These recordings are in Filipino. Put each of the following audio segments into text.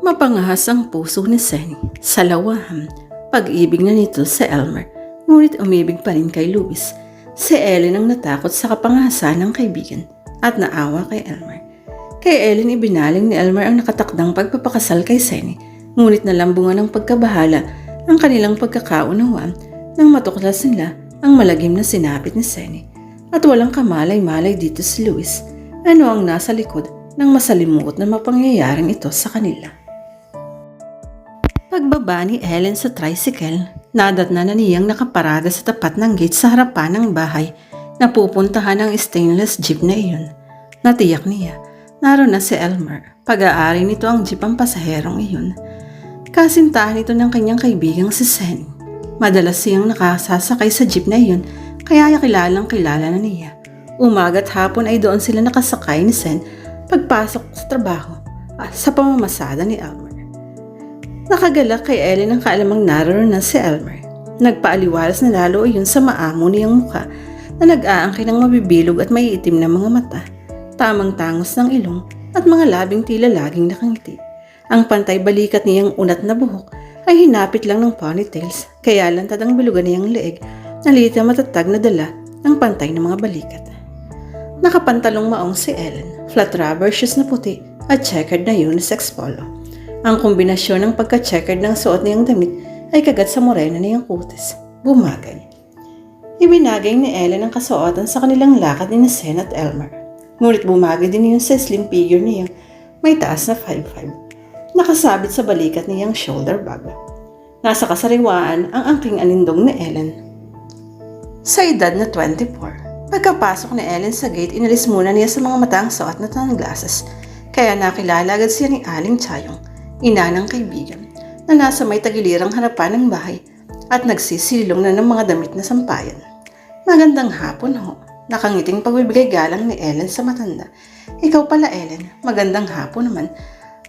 Mapangahas ang puso ni Senny sa lawahan. Pag-ibig na nito sa Elmer, ngunit umibig pa rin kay Louis. Si Ellen ang natakot sa kapangahasan ng kaibigan at naawa kay Elmer. Kay Ellen ibinaling ni Elmer ang nakatakdang pagpapakasal kay Senny, ngunit nalambungan ng pagkabahala ang kanilang pagkakaunawaan nang matuklas nila ang malagim na sinapit ni Senny. At walang kamalay-malay dito si Louis. Ano ang nasa likod ng masalimuot na mapangyayaring ito sa kanila. Pagbaba ni Ellen sa tricycle, nadatna na niyang nakaparada sa tapat ng gate sa harapan ng bahay na pupuntahan ng stainless jeep na iyon. Natiyak niya, naroon na si Elmer. Pag-aari nito ang jeep ang pasaherong iyon. Kasintahan ito ng kanyang kaibigang si Sen. Madalas siyang nakasasakay sa jeep na iyon kaya kilalang kilala na niya. Umaga't hapon ay doon sila nakasakay ni Sen pagpasok sa trabaho at sa pamamasada ni Elmer. Nakagalak kay Ellen ang kaalamang naroon na si Elmer. Nagpaaliwalas na lalo iyon sa maamo niyang mukha na nag-aangkin ng mabibilog at may itim na mga mata, tamang tangos ng ilong at mga labing tila laging nakangiti. Ang pantay balikat niyang unat na buhok ay hinapit lang ng ponytails kaya lantad ang bilugan niyang leeg na liit na matatag na dala ng pantay ng mga balikat. Nakapantalong maong si Ellen, flat rubber shoes na puti at checkered na unisex polo. Ang kombinasyon ng pagka-checkered ng suot niyang damit ay kagat sa morena niyang kutis. Bumagay. Ibinagay ni Ellen ang kasuotan sa kanilang lakad ni Sen at Elmer. Ngunit bumagay din yun sa slim figure niyang may taas na 5'5". Nakasabit sa balikat niyang shoulder bag. Nasa kasariwaan ang angking anindong ni Ellen. Sa edad na 24, pagkapasok ni Ellen sa gate, inalis muna niya sa mga mata ang suot na sunglasses. Kaya nakilala agad siya ni Aling Chayong, ina ng kaibigan, na nasa may tagilirang harapan ng bahay at nagsisilong na ng mga damit na sampayan. Magandang hapon ho. Nakangiting pagbibigay galang ni Ellen sa matanda. Ikaw pala Ellen, magandang hapon naman.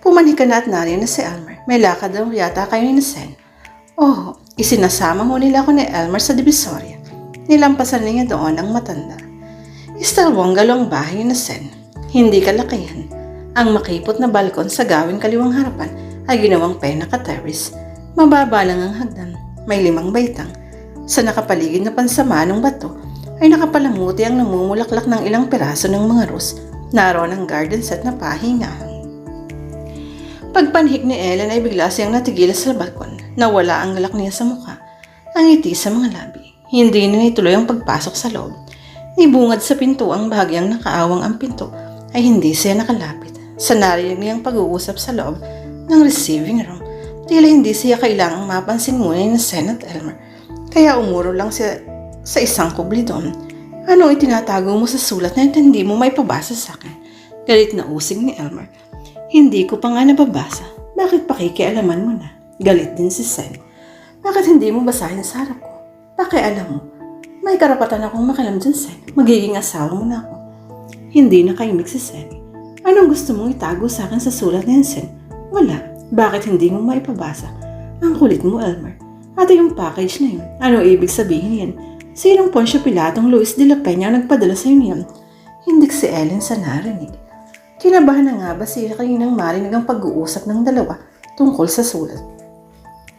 Pumanik ka na at nariyan na si Elmer. May lakad daw yata kayo ni Sen. Oh, isinasama ho nila ako ni Elmer sa Divisoria. Nilampasan niya doon ang matanda. Istalwanggal ang bahay ni Sen. Hindi kalakihan. Ang makipot na balkon sa gawing kaliwang harapan ay ginawang penaka terrace. Mababa lang ang hagdan. May limang baitang. Sa nakapaligid na pansama ng bato ay nakapalamuti ang namumulaklak ng ilang piraso ng mga rose. Naroon ang garden set na pahingahan. Pagpanhik ni Ellen ay bigla siyang natigil sa balkon. Nawala ang galak niya sa mukha. Ang ngiti sa mga labi. Hindi na nituloy ang pagpasok sa loob. Ibungad sa pinto ang bahagyang nakaawang ang pinto ay hindi siya nakalapit. Sa narinig niyang pag-uusap sa loob ng receiving room, tila hindi siya kailangang mapansin muna ni Senate Elmer. Kaya umuro lang siya sa isang kubli doon. Ano itinatago mo sa sulat na hindi mo may pabasa sa akin? Galit na usig ni Elmer. Hindi ko pa nga nababasa. Bakit pakikialaman mo na? Galit din si Sen. Bakit hindi mo basahin sa harap ko? Pakialam mo. May karapatan akong makalam dyan, Sen. Magiging asawa mo na ako. Hindi na kaimik si Sen. Anong gusto mong itago sa akin sa sulat na yan, Sen? Wala. Bakit hindi mo maipabasa? Ang kulit mo, Elmer. At yung package na yun, ano ibig sabihin yan? Sinong Poncio Pilatong Luis de la Peña ang nagpadala sa'yo niyan? Hindi si Ellen sa narinig. Kinabahan na nga ba siya kaninang marinig ang pag-uusap ng dalawa tungkol sa sulat?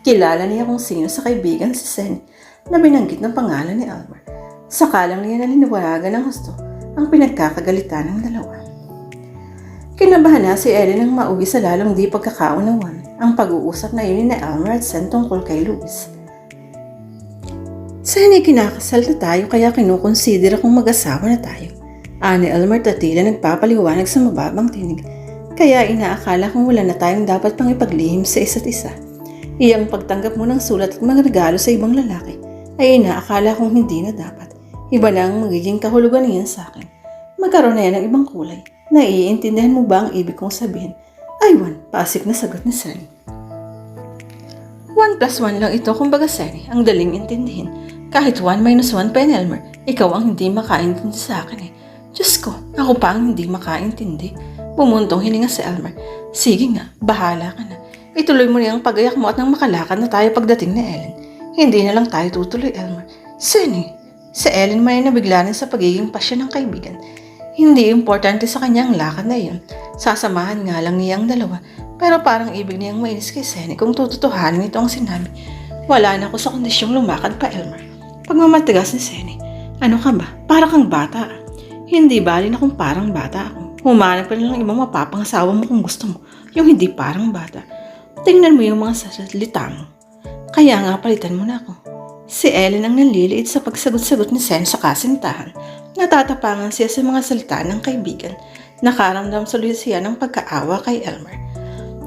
Kilala niya kung sino sa kaibigan si Sen na binanggit ng pangalan ni Albert. Sakalang niya naliniwalagan ng gusto ang pinagkakagalitan ng dalawa. Kinabahan na si Ellen nang mauwi sa lalong di pagkakaunawan ang pag-uusap na yun ni Elmer at Sen tungkol kay Louis. Sen ay kinakasal na tayo kaya kinukonsidera kong mag-asawa na tayo. Ani Elmer at tila nagpapaliwanag sa mababang tinig kaya inaakala kong wala na tayong dapat pang ipaglihim sa isa't isa. Iyang pagtanggap mo ng sulat at mga regalo sa ibang lalaki ay inaakala kong hindi na dapat. Iba na ang magiging kahulugan niyan sa akin. Magkaroon na yan ng ibang kulay. Naiintindihan mo ba ang ibig kong sabihin? Aywan, pasik na sagot ni Sunny. One plus one lang ito kumbaga Sunny, ang daling intindihin. Kahit one minus one pa Elmer, ikaw ang hindi makaintindi sa akin eh. Diyos ko, ako pa ang hindi makaintindi. Bumuntong hininga si Elmer. Sige nga, bahala ka na. Ituloy mo niyang pagayak mo at nang makalakad na tayo pagdating ni Ellen. Hindi na lang tayo tutuloy, Elmer. Sunny, si Ellen man ay nabigla na sa pagiging pasya ng kaibigan. Hindi importante sa kanya ang lakad na iyon. Sasamahan nga lang niya ang dalawa. Pero parang ibig niyang mainis kay Senny kung tututuhanin ito ang sinabi. Wala na ako sa kondisyong lumakad pa, Elmer. Pagmamatigas ni Senny, ano ka ba? Para kang bata. Hindi bali na kung parang bata ako. Humanap ka lang ibang mapapangasawa mo kung gusto mo. Yung hindi parang bata. Tingnan mo yung mga sasalita mo. Kaya nga palitan mo na ako. Si Ellen ang nanliliit sa pagsagot-sagot ni Sen sa kasintahan. Natatapangan siya sa mga salita ng kaibigan. Nakaramdam sa siya ng pagkaawa kay Elmer.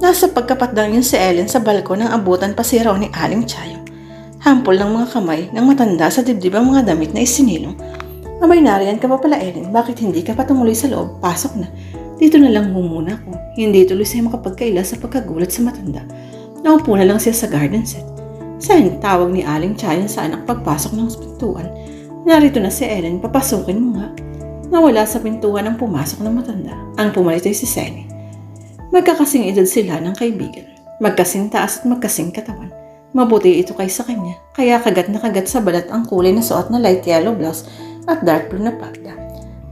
Nasa pagkapatdang yun si Ellen sa balkon nang abutan pa si Raw ni Aling Chayo. Hampol ng mga kamay ng matanda sa dibdib ang mga damit na isinilong. Abay nariyan ka pa pala Ellen, bakit hindi ka pa sa loob? Pasok na. Dito na lang ho muna ako. Hindi tuloy siya makapagkaila sa pagkagulat sa matanda. Naupo na lang siya sa garden set. Sen, tawag ni Aling Chayan sa anak pagpasok ng pintuan. Narito na si Ellen, papasukin mo nga. Nawala sa pintuan ang pumasok ng matanda. Ang pumalit ay si Senny. Magkakasing edad sila ng kaibigan. Magkasing taas at magkasing katawan. Mabuti ito kaysa kanya, kaya kagat na kagat sa balat ang kulay na suot na light yellow blouse at dark blue na palda.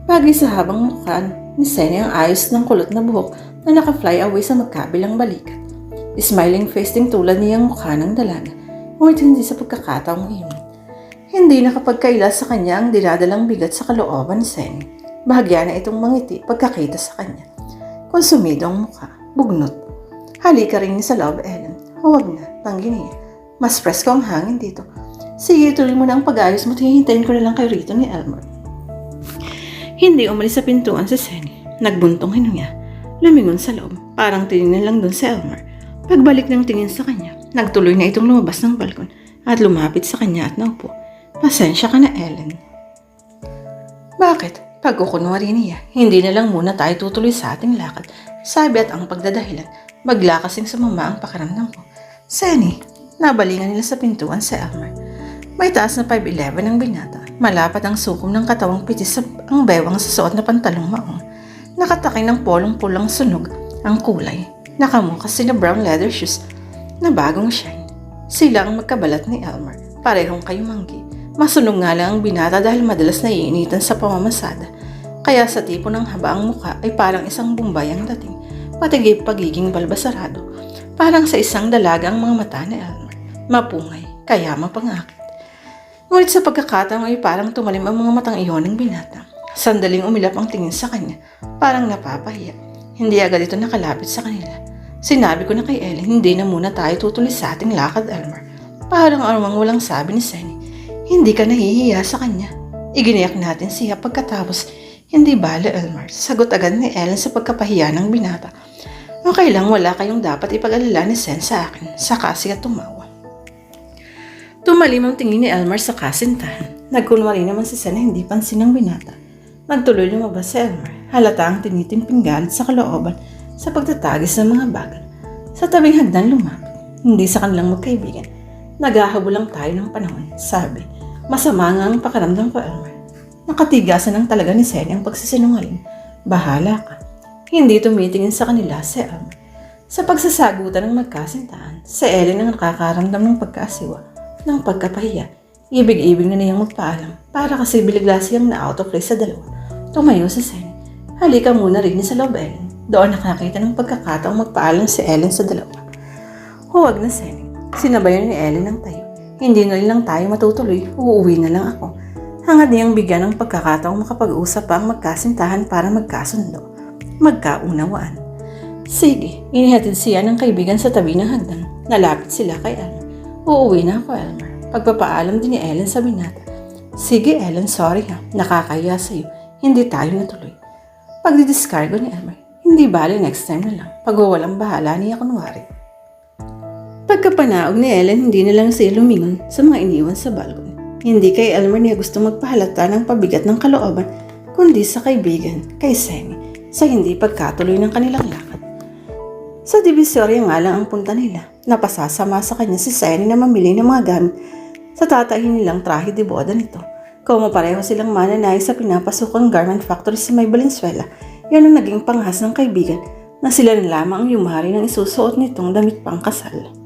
Bagay sa habang mukha ni Senny ang ayos ng kulot na buhok na naka-fly away sa magkabilang balikat. Smiling face ding tulad niyang mukha ng dalaga, ngunit hindi sa pagkakataong iyon. Hindi nakapagkaila sa kanya ang dinadalang bigat sa kalooban ni Senny. Bahagya na itong mangiti pagkakita sa kanya. Konsumido ang mukha, bugnot. Halika rin sa loob, Ellen. Huwag na, tanggi niya. Mas presko ang hangin dito. Sige, tuloy mo na ang pag-ayos mo. Hihintayin ko na lang kayo rito ni Elmer. Hindi umalis sa pintuan si Senny. Nagbuntong hininga. Lumingon sa loob. Parang tinignan lang doon si Elmer. Pagbalik ng tingin sa kanya, nagtuloy na itong lumabas ng balkon at lumapit sa kanya at naupo. Pasensya ka na, Ellen. Bakit? Pagkukunwari niya, hindi na lang muna tayo tutuloy sa ating lakad. Sabi at ang pagdadahilan, bagla kasing sumama ang pakiramdam ko. Senny, nabalingan nila sa pintuan sa Elmer. May taas na 5'11 ang binata. Malapat ang sukom ng katawang pitis sa ang bewang sa suot na pantalong maong. Nakatakay ng polong-pulang sunog ang kulay. Nakamuka sila brown leather shoes na bagong shine. Sila ang magkabalat ni Elmer. Parehong kayumanggi. Masunog nga lang ang binata dahil madalas naiinitan sa pamamasada. Kaya sa tipo ng haba ang muka ay parang isang bumbay ang dating. Patigib pagiging balbasarado. Parang sa isang dalaga ang mga mata ni Elmer. Mapungay, kaya mapangakit. Ngunit sa pagkakataong ay parang tumalim ang mga matang iyon ng binata. Sandaling umilap ang tingin sa kanya, parang napapahiya. Hindi agad ito nakalapit sa kanila. Sinabi ko na kay Ellen, hindi na muna tayo tutuloy sa ating lakad, Elmer. Parang armang walang sabi ni Senny. Hindi ka nahihiya sa kanya. Iginiyak natin siya pagkatapos, hindi bale, Elmer. Sagot agad ni Ellen sa pagkapahiya ng binata. Okay lang, wala kayong dapat ipag-alala ni Sen sa akin. Saka siya tumawa. Tumalim ang tingin ni Elmer sa kasintahan. Nagkunwari naman si Sen na hindi pansin ng binata. Nagtuloy lumabas si Elmer. Halata ang tinitimping galit sa kalooban sa pagtatagis ng mga bagal. Sa tabing hagdan lumapit. Hindi sa kanilang magkaibigan. Naghahabol lang tayo ng panahon, sabi. Masama nga ang pakiramdam ko, Elmer. Nakatigasan ng talaga ni Sen ang pagsisinungaling. Bahala ka. Hindi tumitingin sa kanila si Elmer. Sa pagsasagutan ng magkasintahan, si Ellen ang nakakaramdam ng pagkasiwa, ng pagkapahiya. Ibig-ibig na niyang magpaalam para kasi biligla siyang na-out of place sa dalawa. Tumayo si Sen. Halika muna rin sa loob, Ellen. Doon nakakita ng pagkakataong magpaalam si Ellen sa dalawa. Huwag na, Sen. Sinabayan ni Ellen ng tayo. Hindi na lang tayo matutuloy, uuwi na lang ako. Hangad niyang bigyan ng pagkakataong makapag-usap pa ang magkasintahan para magkasundo. Magkaunawaan. Sige, inihatid siya ng kaibigan sa tabi ng hagdan. Nalapit sila kay Elmer. Uuwi na ako, Elmer. Pagpapaalam din ni Ellen sa binata. Sige, Ellen, sorry ha. Nakakaya sa'yo. Hindi tayo natuloy. Pagdidiscargo ni Elmer. Hindi bali next time na lang. Pagwawalang bahala niya kunwari. Pagkapanaog ni Ellen, hindi na lang siya lumingon sa mga iniwan sa balkon. Hindi kay Elmer niya gusto magpahalata ng pabigat ng kalooban, kundi sa kaibigan, kay Semi, sa hindi pagkatuloy ng kanilang lakad. Sa divisorya nga lang ang punta nila. Napasasama sa kanya si Seni na mamili ng mga gamit sa tatahin nilang trahe de boda nito. Kung pareho silang mananay sa pinapasukang garment factory sa may Valenzuela, yan ang naging panghas ng kaibigan na sila na lamang ang yumari ng isusuot nitong damit pangkasal.